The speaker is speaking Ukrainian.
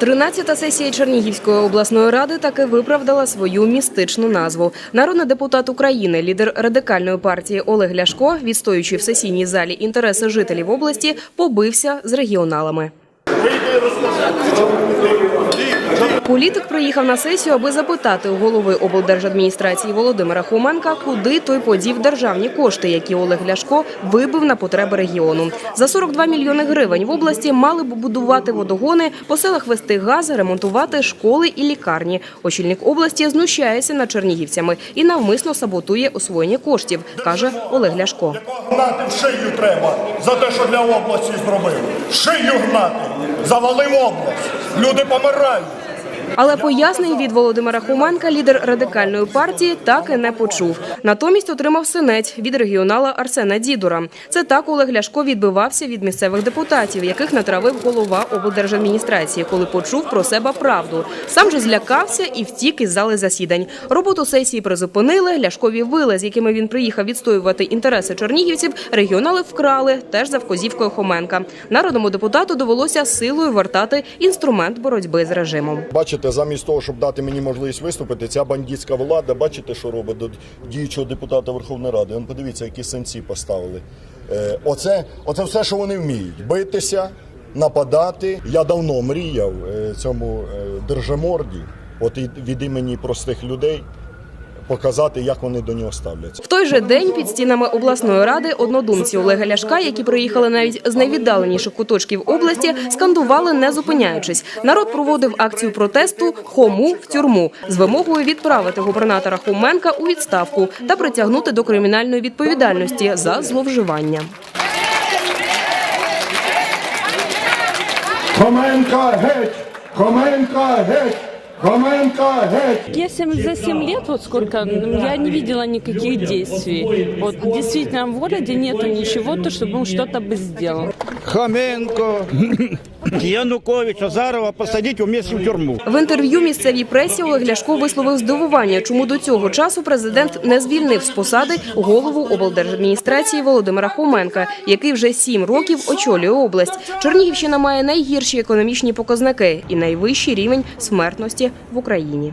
13-та сесія Чернігівської обласної ради таки виправдала свою містичну назву. Народний депутат України, лідер радикальної партії Олег Ляшко, відстоюючи в сесійній залі інтереси жителів області, побився з регіоналами. Політик приїхав на сесію, аби запитати у голови облдержадміністрації Володимира Хоменка, куди той подів державні кошти, які Олег Ляшко вибив на потреби регіону. За 42 мільйони гривень в області мали б будувати водогони, по селах вести газ, ремонтувати школи і лікарні. Очільник області знущається над чернігівцями і навмисно саботує освоєння коштів, каже Олег Ляшко. Гнати в шию треба за те, що для області зробив. Шию гнати. Завалив область. Люди помирають. Але пояснень від Володимира Хоменка лідер радикальної партії так і не почув. Натомість отримав синець від регіонала Арсена Дідура. Це так Олег Ляшко відбивався від місцевих депутатів, яких натравив голова облдержадміністрації, коли почув про себе правду. Сам же злякався і втік із зали засідань. Роботу сесії призупинили. Ляшкові вили, з якими він приїхав відстоювати інтереси чернігівців, регіонали вкрали теж за вказівкою Хоменка. Народному депутату довелося силою вертати інструмент боротьби з режимом. Бачите, замість того, щоб дати мені можливість виступити, ця бандитська влада, бачите, що робить до діючого депутата Верховної Ради. Он подивіться, які сенці поставили. Е, оце, оце все, що вони вміють. Битися, нападати. Я давно мріяв е, цьому е, от від імені простих людей, показати, як вони до нього ставляться. В той же день під стінами обласної ради однодумці Олега Ляшка, які приїхали навіть з найвіддаленіших куточків області, скандували не зупиняючись. Народ проводив акцію протесту Хому в тюрму з вимогою відправити губернатора Хоменка у відставку та притягнути до кримінальної відповідальності за зловживання. Хоменка геть! Хоменка геть! Хоменка геть! Я семь- за 7 лет, вот сколько, я не видела никаких действий. Вот действительно в городе нету ничего, то чтобы он что-то бы сделал. Хоменко, Янукович, Азарова посадить вместе в тюрму. В інтерв'ю місцевій пресі Олег Ляшко висловив здивування, чому до цього часу президент не звільнив з посади голову облдержадміністрації Володимира Хоменка, який вже сім років очолює область. Чернігівщина має найгірші економічні показники і найвищий рівень смертності в Україні.